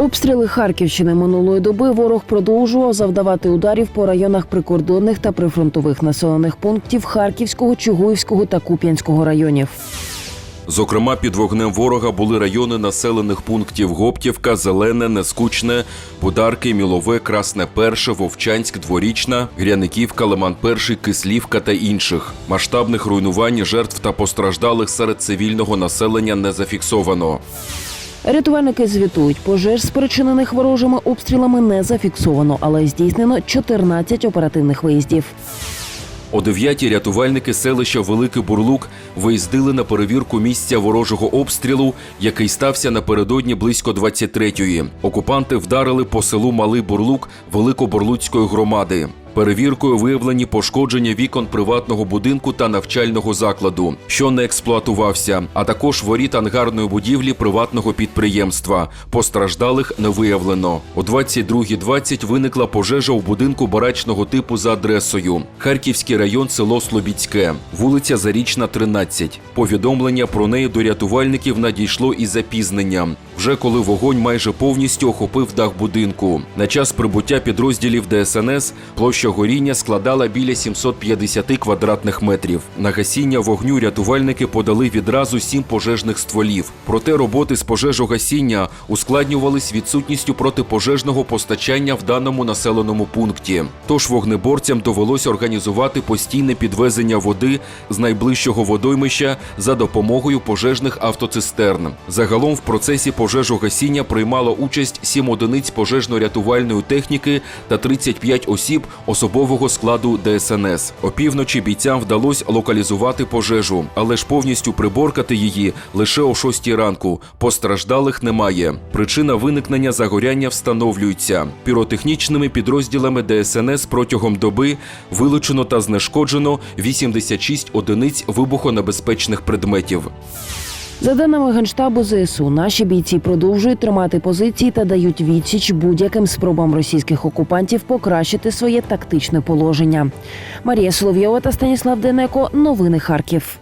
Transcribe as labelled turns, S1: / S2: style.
S1: Обстріли Харківщини минулої доби ворог продовжував завдавати ударів по районах прикордонних та прифронтових населених пунктів Харківського, Чугуївського та Куп'янського районів.
S2: Зокрема, під вогнем ворога були райони населених пунктів Гоптівка, Зелене, Нескучне, Бударки, Мілове, Красне Перше, Вовчанськ, Дворічна, Гряниківка, Лиман Перший, Кислівка та інших. Масштабних руйнувань, жертв та постраждалих серед цивільного населення не зафіксовано.
S1: Рятувальники звітують, пожеж, спричинених ворожими обстрілами, не зафіксовано, але здійснено 14 оперативних виїздів.
S2: О 9 рятувальники селища Великий Бурлук виїздили на перевірку місця ворожого обстрілу, який стався напередодні близько 23-ї. Окупанти вдарили по селу Малий Бурлук Великобурлуцької громади. Перевіркою виявлені пошкодження вікон приватного будинку та навчального закладу, що не експлуатувався, а також воріт ангарної будівлі приватного підприємства. Постраждалих не виявлено. О 22.20 виникла пожежа у будинку барачного типу за адресою Харківський район, село Слобідське, вулиця Зарічна, 13. Повідомлення про неї до рятувальників надійшло із запізненням. Вже коли вогонь майже повністю охопив дах будинку. На час прибуття підрозділів ДСНС площа горіння складала біля 750 квадратних метрів. На гасіння вогню рятувальники подали відразу сім пожежних стволів. Проте роботи з пожежогасіння ускладнювались відсутністю протипожежного постачання в даному населеному пункті. Тож вогнеборцям довелося організувати постійне підвезення води з найближчого водоймища за допомогою пожежних автоцистерн. Загалом в процесі пожежогасіння приймало участь 7 одиниць пожежно-рятувальної техніки та 35 осіб особового складу ДСНС. Опівночі бійцям вдалося локалізувати пожежу, але ж повністю приборкати її лише о 6 ранку. Постраждалих немає. Причина виникнення загоряння встановлюється. Піротехнічними підрозділами ДСНС протягом доби вилучено та знешкоджено 86 одиниць вибухонебезпечних предметів.
S1: За даними Генштабу ЗСУ, наші бійці продовжують тримати позиції та дають відсіч будь-яким спробам російських окупантів покращити своє тактичне положення. Марія Соловйова та Станіслав Денеко. Новини Харків.